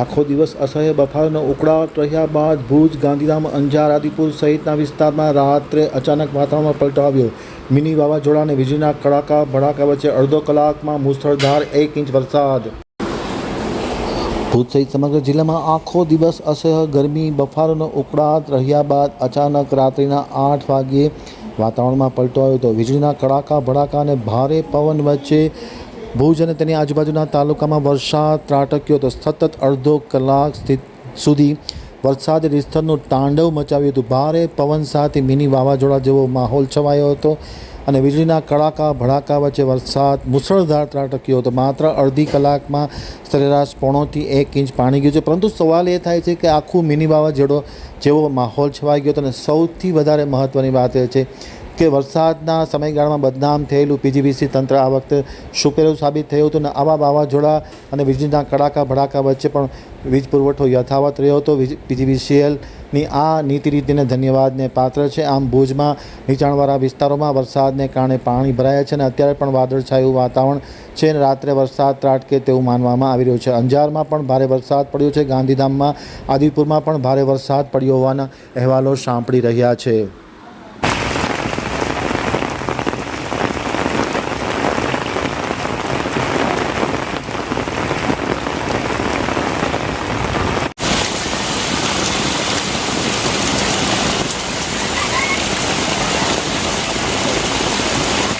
આખો દિવસ અસહ્ય બફારાનો ઉકળાટ રહ્યા બાદ ભુજ, ગાંધીધામ, અંજાર, આદિપુર સહિતના વિસ્તારમાં રાત્રે અચાનક વાતાવરણમાં પલટો આવ્યો. મિની વાવાઝોડા અને વીજળીના કડાકા ભડાકા વચ્ચે અડધો કલાકમાં મુસળધાર એક ઇંચ વરસાદ. ભુજ સહિત સમગ્ર જિલ્લામાં આખો દિવસ અસહ્ય ગરમી, બફારોનો ઉકળાટ રહ્યા બાદ અચાનક રાત્રિના આઠ વાગ્યે વાતાવરણમાં પલટો આવ્યો હતો. વીજળીના કડાકા, ભડાકા અને ભારે પવન વચ્ચે ભુજ અને તેની આજુબાજુના તાલુકામાં વરસાદ, ત્રાટક્યો હતો સતત અડધો કલાક સુધી વરસાદે. વિસ્તરનું તાંડવ મચાવ્યું હતું. ભારે પવન સાથે મિની વાવાઝોડા જેવો માહોલ છવાયો હતો અને વીજળીના કડાકા, ભડાકા વચ્ચે વરસાદ મુસળધાર ત્રાટક્યો હતો. માત્ર અડધી કલાકમાં સરેરાશ પોણોથી એક ઇંચ પાણી ગયું છે. પરંતુ સવાલ એ થાય છે કે આખું મિની વાવાઝોડો જેવો માહોલ છવાઈ ગયો હતો અને સૌથી વધારે મહત્ત્વની વાત એ છે કે વરસાદના સમયગાળામાં બદનામ થયેલું પીજીવીસી તંત્ર આ વખતે સુપેરું સાબિત થયું હતું અને આવા વાવાઝોડા અને વીજળીના કડાકા ભડાકા વચ્ચે પણ વીજ પુરવઠો યથાવત રહ્યો હતો. પીજીવીસીએલની આ નીતિ રીતિને ધન્યવાદને પાત્ર છે. આમ ભુજમાં નીચાણવાળા વિસ્તારોમાં વરસાદને કારણે પાણી ભરાયા છે અને અત્યારે પણ વાદળછાયું વાતાવરણ છે અને રાત્રે વરસાદ ત્રાટકે તેવું માનવામાં આવી રહ્યું છે. અંજારમાં પણ ભારે વરસાદ પડ્યો છે. ગાંધીધામમાં આદિપુરમાં પણ ભારે વરસાદ પડ્યો હોવાના અહેવાલો સાંપડી રહ્યા છે.